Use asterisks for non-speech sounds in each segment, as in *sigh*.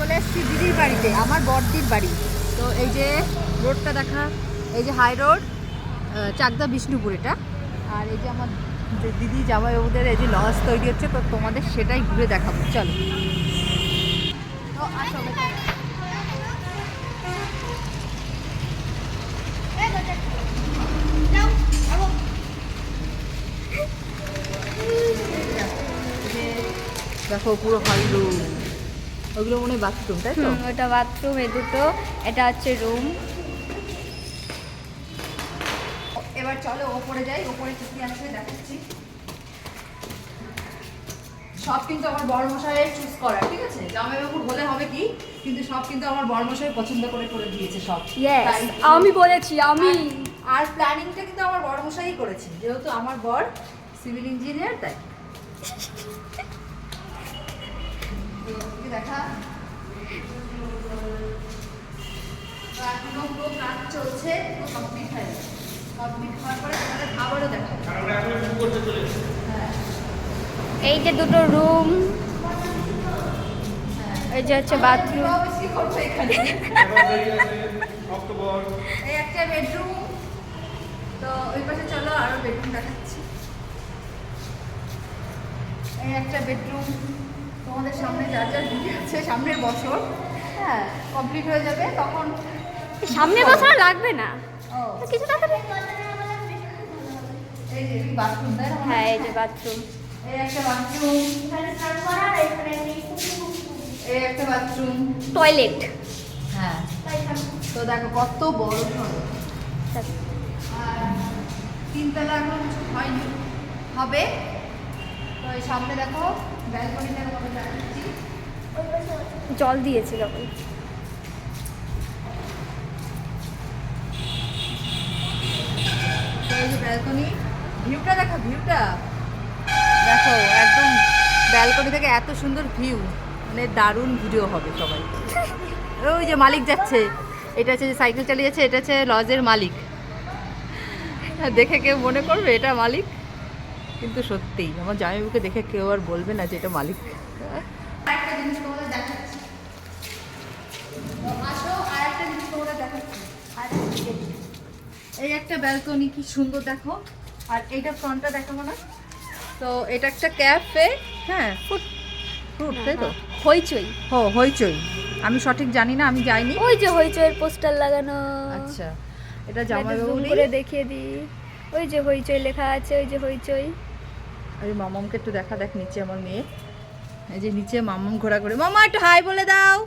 চলে এসেছি দিদির বাড়িতে, আমার বড়দির বাড়ি। তো এই যে রোডটা দেখা, এই যে হাই রোড চাকদা বিষ্ণুপুর এটা। আর এই যে আমার দিদি জামাইবাবুদের এই যে লজ তৈরি হচ্ছে, তো তোমাদের সেটাই ঘুরে দেখাবো, চলো। তো দেখো পুরো হল রুম ওগুলো মনে হয় বাথরুম তাই তো? হুম, ওটা বাথরুম এ দুটো। এটা হচ্ছে রুম এবার চলো ওপরে যাই ওপরে কি কি আছে দেখাচ্ছি। সব কিন্তু আমার বড় মশাই চুজ করা ঠিক আছে? জামাইবাবু হলে হবে কি? কিন্তু সব কিন্তু আমার বড় মশাই পছন্দ করে করে দিয়েছে সব। আমি বলেছি আমি। আর প্ল্যানিংটা কিন্তু আমার বড় মশাই করেছে যেহেতু আমার বর সিভিল ইঞ্জিনিয়ার তাই। দেখা। এখনও পুরো কাজ চলছে কমপ্লিট হয়নি কমপ্লিট হওয়ার পরে তোমাদের আবারও দেখা হ্যাঁ। এই যে দুটো রুম এই যে হচ্ছে বাথরুম এই একটা বেডরুম তো ওই পাশে চলো আরও বেডরুম দেখাচ্ছি। এই একটা বেডরুম তোমাদের সামনে যার যার ভিডিও আছে সামনের বছর হ্যাঁ কমপ্লিট হয়ে যাবে তখন সামনে বছর লাগবে না। ও। কিছু তাড়াতাড়ি এই যে বাথরুম হ্যাঁ এই যে বাথরুম এই একটা বাথরুম এই একটা বাথরুম টয়লেট হ্যাঁ। তো দেখো কত বড় আর তিনতলা এখন হয়নি। হবে? তো সামনে দেখো জল দিয়েছে যখন ব্যালকনি ভিউটা দেখো ভিউটা দেখো, একদম ব্যালকনি থেকে এত সুন্দর ভিউ মানে দারুণ ভিডিও হবে সবাই। ওই যে মালিক যাচ্ছে, এটা হচ্ছে সাইকেল এটা হচ্ছে লজের মালিক। দেখে কেউ মনে করবে এটা মালিক? কিন্তু সত্যিই আমার জামাইবাবুকে দেখে কেউ আর বলবে না যে এটা মালিক। জিনিস। এই একটা ব্যালকনি কি সুন্দর দেখো। আর এইটা ফ্রন্টটা দেখাবো না? তো এটা একটা ক্যাফে হ্যাঁ ফুড ফ্রুট তাই তো? হইচই। হো হইচই। আমি সঠিক জানি না আমি যাইনি। ওই যে হইচইয়ের পোস্টার লাগানো। আচ্ছা এটা জুম জামাইবাবুরই। করে দেখিয়ে দিই। ওই যে হইচই লেখা আছে ওই যে হইচই। আরে মামামকে একটু দেখা দেখ, নিচে আমার মেয়ে। এই যে নিচে মামাম ঘোরা করে মামা, একটু হাই বলে দাও।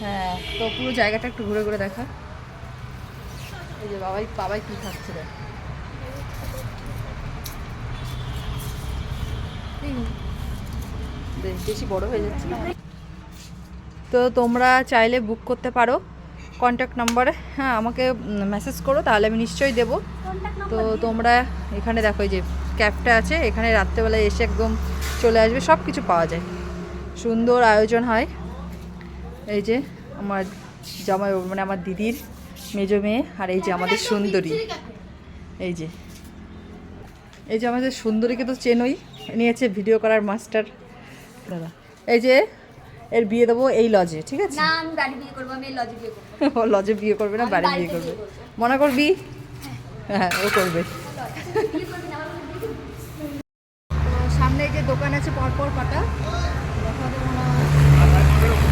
হ্যাঁ তো পুরো জায়গাটা একটু ঘুরে ঘুরে দেখা। এই যে বাবাই বাবাই কি খাচ্ছে দেখ। বেশি বড় হয়ে যাচ্ছে তো তোমরা চাইলে বুক করতে পারো। কন্ট্যাক্ট নাম্বারে হ্যাঁ আমাকে মেসেজ করো তাহলে আমি নিশ্চয়ই দেবো। তো তোমরা এখানে দেখো এই যে ক্যাবটা আছে এখানে রাত্রেবেলায় এসে একদম চলে আসবে সব কিছু পাওয়া যায়। সুন্দর আয়োজন হয়। এই যে আমার জামাই মানে আমার দিদির মেজো মেয়ে আর এই যে আমাদের সুন্দরী। এই যে এই যে আমাদের সুন্দরীকে তো চেনই নিয়েছে ভিডিও করার মাস্টার দাদা এই যে এর বিয়ে দেবো এই লজে ঠিক আছে? না আমি বাড়ি বিয়ে করব আমি লজে বিয়ে করব। *laughs* ও লজে বিয়ে করবে না বাড়ি বিয়ে করবে। মনে করবি? হ্যাঁ ও করবে। *laughs* সামনে যে দোকান আছে পরপর কটা। দেখাতে মনে হয়।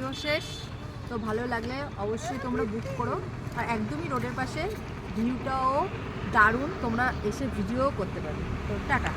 ভিডিও শেষ। তো ভালো লাগলে অবশ্যই তোমরা বুক করো। আর একদমই রোডের পাশে ভিউটাও দারুণ, তোমরা এসে ভিডিও করতে পারবে। তো টাটা।